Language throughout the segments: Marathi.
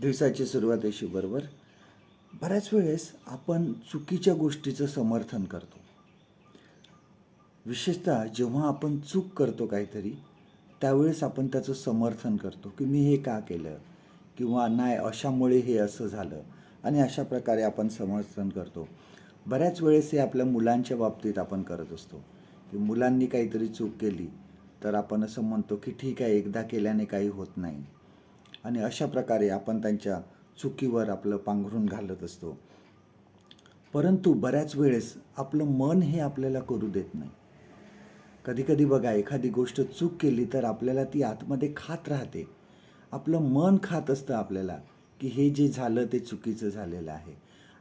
दिवसाची सुरुवात अशी बरोबर? बऱ्याच वेळेस आपण चुकीच्या गोष्टीचं समर्थन करतो. विशेषतः जेव्हा आपण चूक करतो काहीतरी त्यावेळेस आपण त्याचं समर्थन करतो की मी हे का केलं? किंवा नाही अशामुळे हे असं झालं. आणि अशा प्रकारे आपण समर्थन करतो. बऱ्याच वेळेस हे आपल्या मुलांच्या बाबतीत आपण करत असतो. की मुलांनी काहीतरी चूक केली तर आपण असं म्हणतो की ठीक आहे एकदा केल्याने काही होत नाही. आणि अशा प्रकारे आपण त्यांच्या चुकीवर आपलं पांघरून घालत असतो. परंतु बऱ्याच वेळेस आपलं मन हे आपल्याला करू देत नाही. कधीकधी बघा एखादी गोष्ट चूक केली तर आपल्याला ती आतमध्ये खात राहते. आपलं मन खात असतं आपल्याला की हे जे झालं ते चुकीचं झालेलं आहे.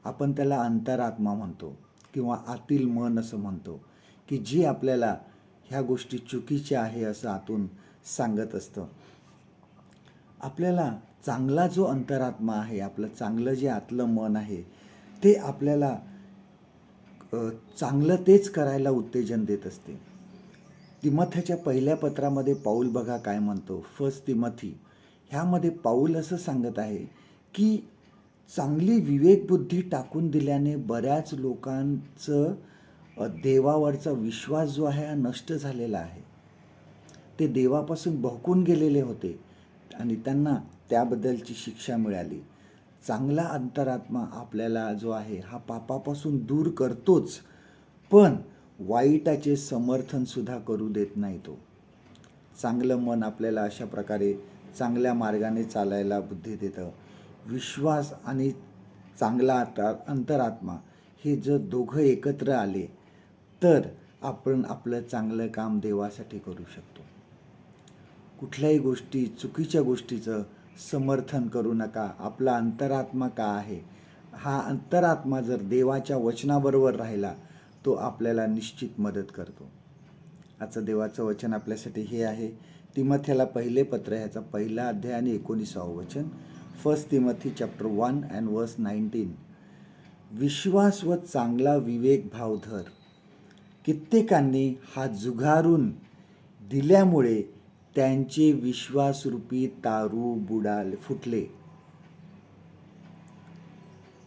आपण त्याला अंतरात्मा म्हणतो किंवा आतील मन असं म्हणतो की जी आपल्याला ह्या गोष्टी चुकीच्या आहे असं आतून सांगत असतं. आपल्याला चांगला जो अंतरात्मा आहे आपलं चांगलं जे आतलं मन आहे ते आपल्याला चांगलं तेच करायला उत्तेजन देत असते. तिमथ्याच्या पहिल्या पत्रामध्ये पाऊल बघा काय म्हणतो. First Timothy. ह्यामध्ये पाऊल असं सांगत आहे की चांगली विवेकबुद्धी टाकून दिल्याने बऱ्याच लोकांचं देवावरचा विश्वास जो आहे हा नष्ट झालेला आहे. ते देवापासून भडकून गेलेले होते. आणि त्यांना त्याबद्दलची शिक्षा मिळाली. चांगला अंतरात्मा आपल्याला जो आहे हा पापापासून दूर करतोच पण वाईटाचे समर्थनसुद्धा करू देत नाही तो. चांगलं मन आपल्याला अशा प्रकारे चांगल्या मार्गाने चालायला बुद्धी देतं. विश्वास आणि चांगला आता अंतरात्मा हे जर दोघं एकत्र आले तर आपण आपलं चांगलं काम देवासाठी करू शकतो. कुठल्याही गोष्टी चुकीच्या गोष्टीचं समर्थन करू नका. आपला अंतरात्मा का आहे? हा अंतरात्मा जर देवाच्या वचनाबरोबर राहिला तो आपल्याला निश्चित मदत करतो. आजचं देवाचं वचन आपल्यासाठी हे आहे. तिमथ्याला पहिले पत्र ह्याचा पहिला अध्याय आणि एकोणीसावं वचन. First Timothy chapter one and verse nineteen विश्वास व चांगला विवेक भाव धर कित्येकांनी हा जुगारून दिल्यामुळे त्यांचे विश्वासरूपी तारू बुडाले फुटले.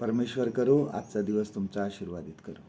परमेश्वर करो आजचा दिवस तुमचा आशीर्वादित करो.